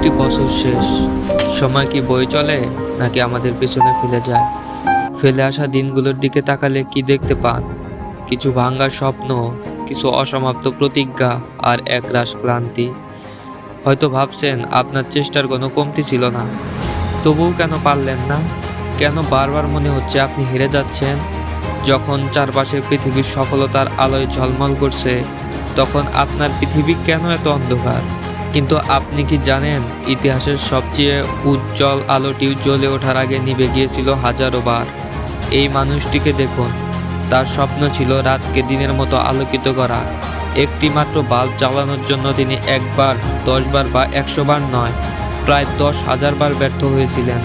একটি বছর শেষ। সময় কি বই চলে, নাকি আমাদের পেছনে ফেলে যায়? ফেলে আসা দিনগুলোর দিকে তাকালে কি দেখতে পান? কিছু ভাঙ্গা স্বপ্ন, কিছু অসমাপ্ত প্রতিজ্ঞা আর একরাশ ক্লান্তি। হয়তো ভাবছেন, আপনার চেষ্টার কোনো কমতি ছিল না। তবুও কেন পারলেন না? কেন বারবার মনে হচ্ছে আপনি হেরে যাচ্ছেন? যখন চারপাশে পৃথিবীর সফলতার আলোয় ঝলমল করছে, তখন আপনার পৃথিবী কেন এত অন্ধকার? কিন্তু আপনি কি জানেন, ইতিহাসের সবচেয়ে উজ্জ্বল আলোটি জ্বলে ওঠার আগে নিভে গিয়েছিল হাজারো বার। এই মানুষটিকে দেখুন, তার স্বপ্ন ছিল রাতকে দিনের মতো আলোকিত করা। একটি মাত্র বাল্ব জ্বালানোর জন্য তিনি একবার, দশবার বা একশো বার নয়, প্রায় দশ হাজার বার ব্যর্থ হয়েছিলেন।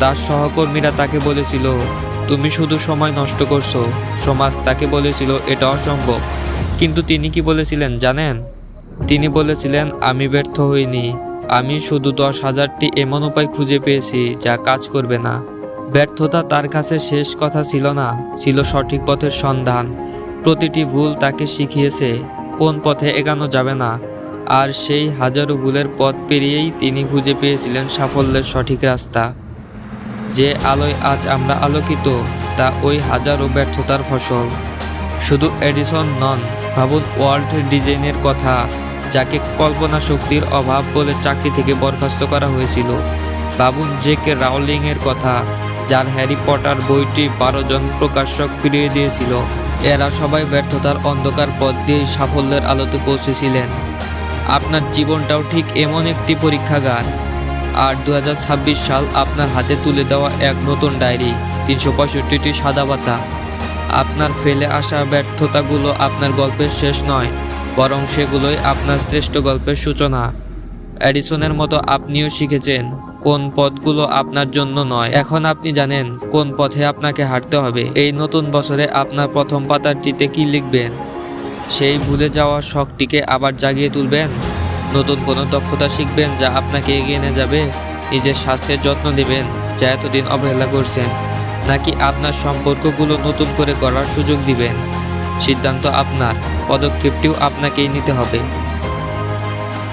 তার সহকর্মীরা তাকে বলেছিল, তুমি শুধু সময় নষ্ট করছ। সমাজ তাকে বলেছিল, এটা অসম্ভব। কিন্তু তিনি কি বলেছিলেন জানেন? তিনি বলেছিলেন, আমি ব্যর্থ হইনি। আমি শুধু দশ হাজারটি এমন উপায় খুঁজে পেয়েছি যা কাজ করবে না। ব্যর্থতা তার কাছে শেষ কথা ছিল না, ছিল সঠিক পথের সন্ধান। প্রতিটি ভুল তাকে শিখিয়েছে, কোন পথে এগানো যাবে না। আর সেই হাজারো ভুলের পথ পেরিয়েই তিনি খুঁজে পেয়েছিলেন সাফল্যের সঠিক রাস্তা। যে আলোয় আজ আমরা আলোকিত, তা ওই হাজারো ব্যর্থতার ফসল। শুধু এডিসন নন, ভাবুন ওয়ার্ল্ড ডিজাইনের কথা। যাকে কল্পনা শক্তির অভাব বলে চাকরি থেকে বরখাস্ত করা হয়েছিল। বাবুন জে কে রাউলিংয়ের কথা, যার হ্যারি পটার বইটি বারো জন প্রকাশক ফিরিয়ে দিয়েছিল। এরা সবাই ব্যর্থতার অন্ধকার পথ দিয়ে সাফল্যের আলোতে পৌঁছেছিলেন। আপনার জীবনটাও ঠিক এমন একটি পরীক্ষাগার। আর দু হাজার ছাব্বিশ সাল আপনার হাতে তুলে দেওয়া এক নতুন ডায়েরি, তিনশো পঁয়ষট্টিটি সাদা পাতা। আপনার ফেলে আসা ব্যর্থতাগুলো আপনার গল্পের শেষ নয়। বরং সেগুলোই আপনার শ্রেষ্ঠ গল্পের সূচনা। অ্যাডিসনের মতো আপনিও শিখেছেন, কোন পথগুলো আপনার জন্য নয়। এখন আপনি জানেন কোন পথে আপনাকে হাঁটতে হবে। এই নতুন বছরে আপনার প্রথম পাতাটিতে কি লিখবেন? সেই ভুলে যাওয়া শখটিকে আবার জাগিয়ে তুলবেন? নতুন কোনো দক্ষতা শিখবেন যা আপনাকে এগিয়ে নিয়ে যাবে? নিজের স্বাস্থ্যের যত্ন নেবেন যা এতদিন অবহেলা করছেন? নাকি আপনার সম্পর্কগুলো নতুন করে করার সুযোগ দিবেন? সিদ্ধান্ত আপনার, পদক্ষেপটিও আপনাকেই নিতে হবে।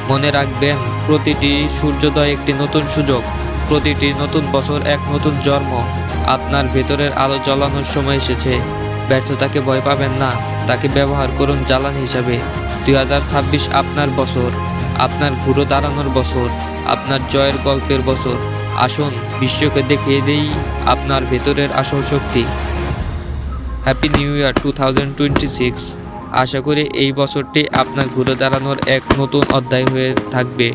মনে রাখবেন, প্রতিটি সূর্যোদয় একটি নতুন সুযোগ, প্রতিটি নতুন বছর এক নতুন জন্ম, আপনার ভেতরের আলো জ্বালানোর সময় এসেছে। ব্যর্থতাকে ভয় পাবেন না, তাকে ব্যবহার করুন জ্বালানি হিসাবে। দুই হাজার ছাব্বিশ আপনার বছর, আপনার ঘুরো দাঁড়ানোর বছর, আপনার জয়ের গল্পের বছর। আসুন, বিশ্বকে দেখিয়ে দেই আপনার ভেতরের আসল শক্তি। হ্যাপি নিউ ইয়ার টু আশা করি এই বছরটি আপনার ঘুরে দাঁড়ানোর এক নতুন অধ্যায় হয়ে থাকবে।